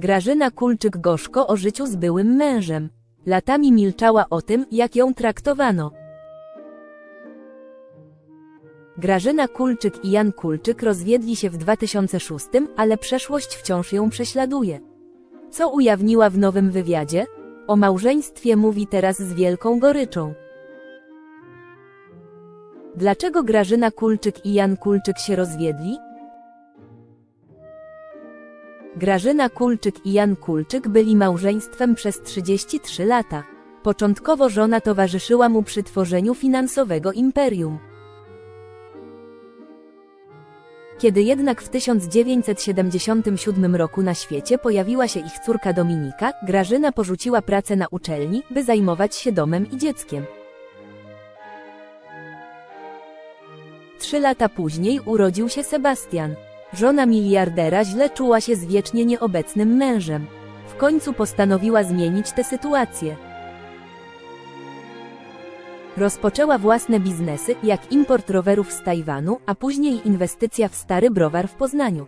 Grażyna Kulczyk-Gorzko o życiu z byłym mężem. Latami milczała o tym, jak ją traktowano. Grażyna Kulczyk i Jan Kulczyk rozwiedli się w 2006, ale przeszłość wciąż ją prześladuje. Co ujawniła w nowym wywiadzie? O małżeństwie mówi teraz z wielką goryczą. Dlaczego Grażyna Kulczyk i Jan Kulczyk się rozwiedli? Grażyna Kulczyk i Jan Kulczyk byli małżeństwem przez 33 lata. Początkowo żona towarzyszyła mu przy tworzeniu finansowego imperium. Kiedy jednak w 1977 roku na świecie pojawiła się ich córka Dominika, Grażyna porzuciła pracę na uczelni, by zajmować się domem i dzieckiem. Trzy lata później urodził się Sebastian. Żona miliardera źle czuła się z wiecznie nieobecnym mężem. W końcu postanowiła zmienić tę sytuację. Rozpoczęła własne biznesy, jak import rowerów z Tajwanu, a później inwestycja w stary browar w Poznaniu.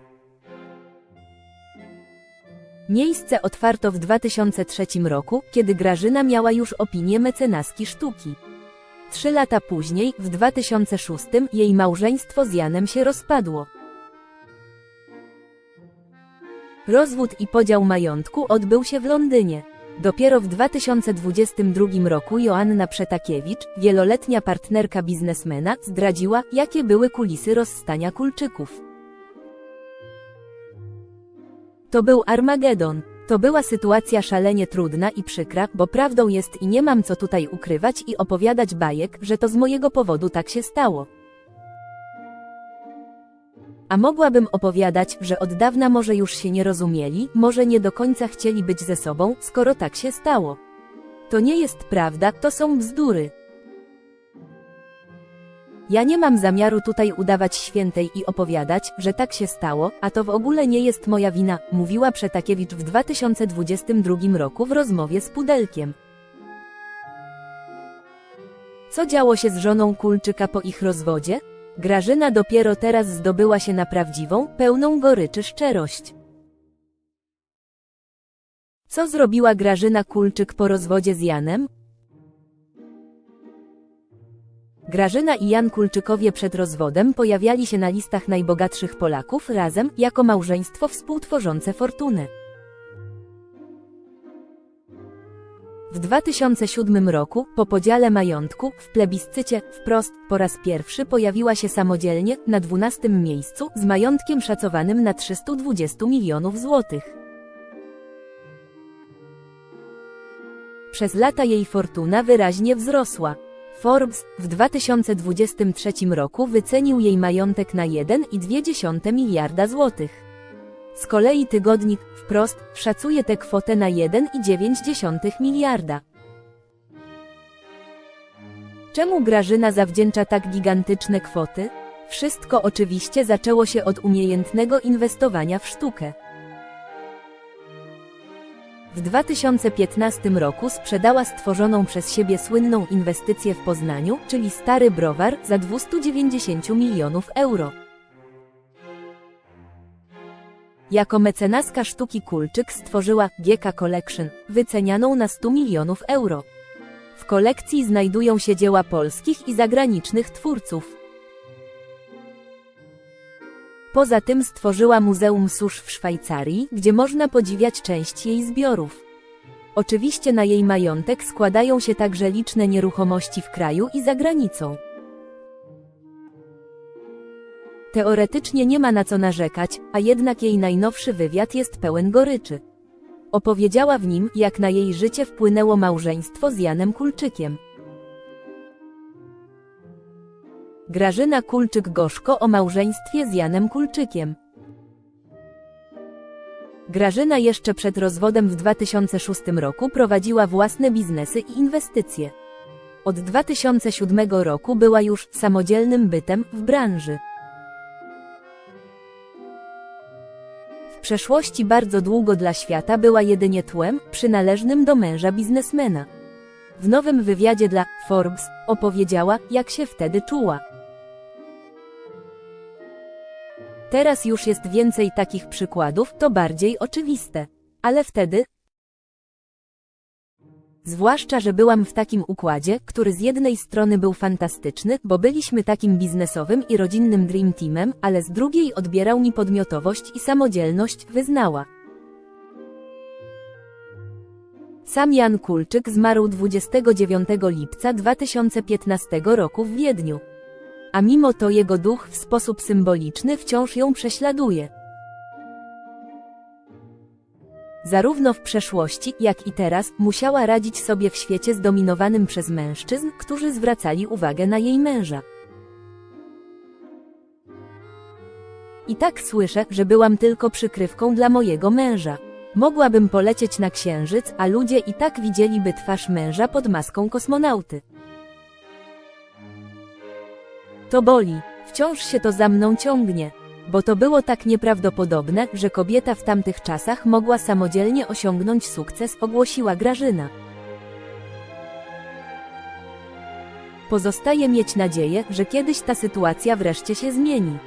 Miejsce otwarto w 2003 roku, kiedy Grażyna miała już opinię mecenaski sztuki. Trzy lata później, w 2006, jej małżeństwo z Janem się rozpadło. Rozwód i podział majątku odbył się w Londynie. Dopiero w 2022 roku Joanna Przetakiewicz, wieloletnia partnerka biznesmena, zdradziła, jakie były kulisy rozstania Kulczyków. To był Armagedon. To była sytuacja szalenie trudna i przykra, bo prawdą jest i nie mam co tutaj ukrywać i opowiadać bajek, że to z mojego powodu tak się stało. A mogłabym opowiadać, że od dawna może już się nie rozumieli, może nie do końca chcieli być ze sobą, skoro tak się stało. To nie jest prawda, to są bzdury. Ja nie mam zamiaru tutaj udawać świętej i opowiadać, że tak się stało, a to w ogóle nie jest moja wina, mówiła Przetakiewicz w 2022 roku w rozmowie z Pudelkiem. Co działo się z żoną Kulczyka po ich rozwodzie? Grażyna dopiero teraz zdobyła się na prawdziwą, pełną goryczy szczerość. Co zrobiła Grażyna Kulczyk po rozwodzie z Janem? Grażyna i Jan Kulczykowie przed rozwodem pojawiali się na listach najbogatszych Polaków razem, jako małżeństwo współtworzące fortunę. W 2007 roku, po podziale majątku, w plebiscycie, wprost, po raz pierwszy pojawiła się samodzielnie, na 12 miejscu, z majątkiem szacowanym na 320 milionów złotych. Przez lata jej fortuna wyraźnie wzrosła. Forbes w 2023 roku wycenił jej majątek na 1,2 miliarda złotych. Z kolei tygodnik wprost szacuje tę kwotę na 1,9 miliarda. Czemu Grażyna zawdzięcza tak gigantyczne kwoty? Wszystko oczywiście zaczęło się od umiejętnego inwestowania w sztukę. W 2015 roku sprzedała stworzoną przez siebie słynną inwestycję w Poznaniu, czyli stary browar, za 290 milionów euro. Jako mecenaska sztuki Kulczyk stworzyła GK Collection, wycenianą na 100 milionów euro. W kolekcji znajdują się dzieła polskich i zagranicznych twórców. Poza tym stworzyła Muzeum Susz w Szwajcarii, gdzie można podziwiać część jej zbiorów. Oczywiście na jej majątek składają się także liczne nieruchomości w kraju i za granicą. Teoretycznie nie ma na co narzekać, a jednak jej najnowszy wywiad jest pełen goryczy. Opowiedziała w nim, jak na jej życie wpłynęło małżeństwo z Janem Kulczykiem. Grażyna Kulczyk-Gorzko o małżeństwie z Janem Kulczykiem. Grażyna jeszcze przed rozwodem w 2006 roku prowadziła własne biznesy i inwestycje. Od 2007 roku była już samodzielnym bytem w branży. Przeszłości bardzo długo dla świata była jedynie tłem przynależnym do męża biznesmena. W nowym wywiadzie dla Forbes opowiedziała, jak się wtedy czuła. Teraz już jest więcej takich przykładów, to bardziej oczywiste. Ale wtedy, Zwłaszcza, że byłam w takim układzie, który z jednej strony był fantastyczny, bo byliśmy takim biznesowym i rodzinnym dream teamem, ale z drugiej odbierał mi podmiotowość i samodzielność, wyznała. Sam Jan Kulczyk zmarł 29 lipca 2015 roku w Wiedniu. A mimo to jego duch w sposób symboliczny wciąż ją prześladuje. Zarówno w przeszłości, jak i teraz, musiała radzić sobie w świecie zdominowanym przez mężczyzn, którzy zwracali uwagę na jej męża. I tak słyszę, że byłam tylko przykrywką dla mojego męża. Mogłabym polecieć na księżyc, a ludzie i tak widzieliby twarz męża pod maską kosmonauty. To boli, wciąż się to za mną ciągnie. Bo to było tak nieprawdopodobne, że kobieta w tamtych czasach mogła samodzielnie osiągnąć sukces, ogłosiła Grażyna. Pozostaje mieć nadzieję, że kiedyś ta sytuacja wreszcie się zmieni.